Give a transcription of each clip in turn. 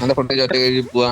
നല്ല ഫുട്ടേജ് ഒറ്റ കഴിച്ച് പോവാ.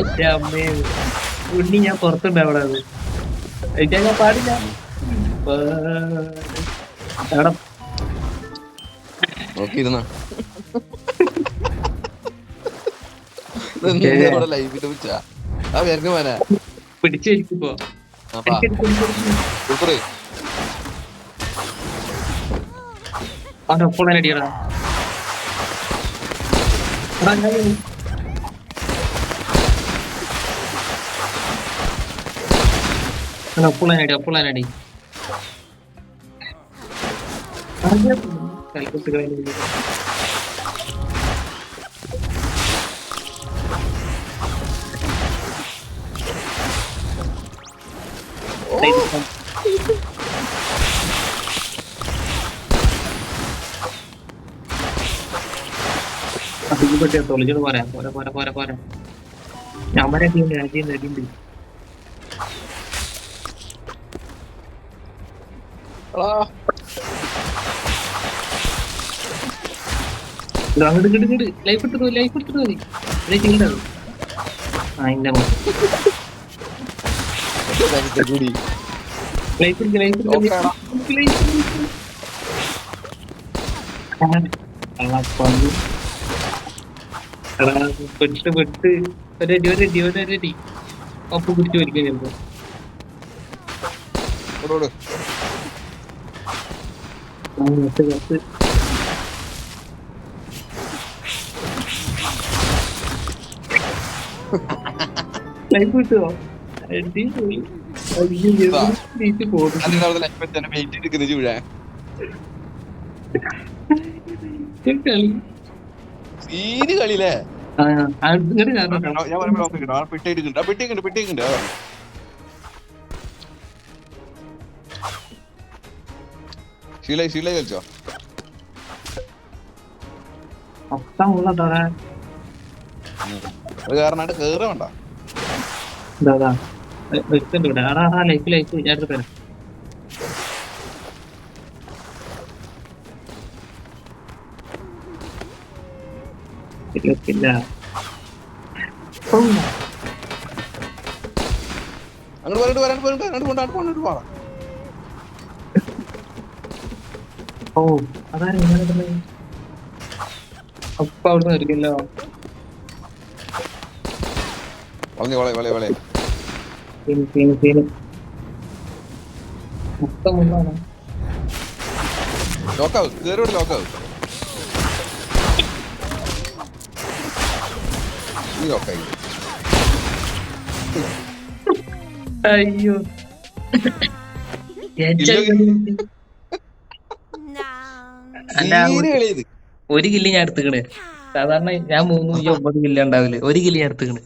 എന്റെ അമ്മേ. ഉണ്ണി ഞാൻ പുറത്തുണ്ട് അവിടെ. അത് എനിക്ക് ഞാൻ പാടില്ല. നോക്കിയിരുന്ന വെച്ചാ. ആ പേർക്ക് പോരാ പിടിച്ച് വലിക്കുമ്പോ അപ്പാ സൂപ്പറ് അവന്റെ ഒപ്പം തന്നെ അടിയടാ എടാ, ഞാൻ- അവന്റെ ഒപ്പം തന്നെ അടി ഒപ്പം തന്നെ അടി കൽക്കുട്ടുകളെ അതിന് പറ്റിയ തൊളിച്ചത് പോരാ പോരാ പോരാ പോരാ പോരാ ഞാൻ വരെ അടിയുണ്ട് അടിയുണ്ട് അടിയുണ്ട് ഇത് അങ്ങോട്ട് ഇങ്ങോട്ട് ഇങ്ങോട്ട് ലൈഫ് എടുത്തിട്ട് പോയി ലൈഫ് എടുത്തിട്ട് പോയി ഇതേ ചെയ്യണ്ടത് ആ ഇന്ന കൂടി ലൈഫ് എടുക്ക് ലൈഫ് ഒരടി ഒരടി ഒരടി ഒപ്പ് പിടിച്ച് വലിക്കാൻ ചിലപ്പോ ലൈഫ് കിട്ടുമോ അയ്യോ, വെയിറ്റ് എടുക്കുന്ന ചൂടാ സീന് കളിയില്ലേ? ഞാൻ ആ പെട്ടിക്കുണ്ട് പെട്ടിക്കുണ്ട് ശീലായി ശീലായി കളിച്ചോ? അത് കാരണമായിട്ട് വേണ്ട ലൈഫ് ലൈഫ്. ഞാൻ എടുത്ത് തരാം. ഇല്ല. ഓ, അങ്ങോട്ട് പറഞ്ഞിട്ട് വരാണ്ട് പറഞ്ഞിട്ട് അങ്ങോട്ട് പോണ്ട അങ്ങോട്ട് പോണ്ടിട്ട് പോവാം ഓ അതാരും ഇങ്ങനെ? അപ്പൊ അവിടുന്ന് എടുക്കല്ലോ വളഞ്ഞു വളെ വളെ വളെ. ലോക്കാവ് കേറിയോട് ലോക്കാവ് ok. അയ്യോ ഒരു കില്ല് ഞാൻ എടുത്തുക്കണ്. സാധാരണ ഞാൻ മൂന്ന് ഒമ്പത് കില്ല് ഉണ്ടാവില്ല? ഒരു കില്ല് ഞാൻ എടുത്തുക്കണ്.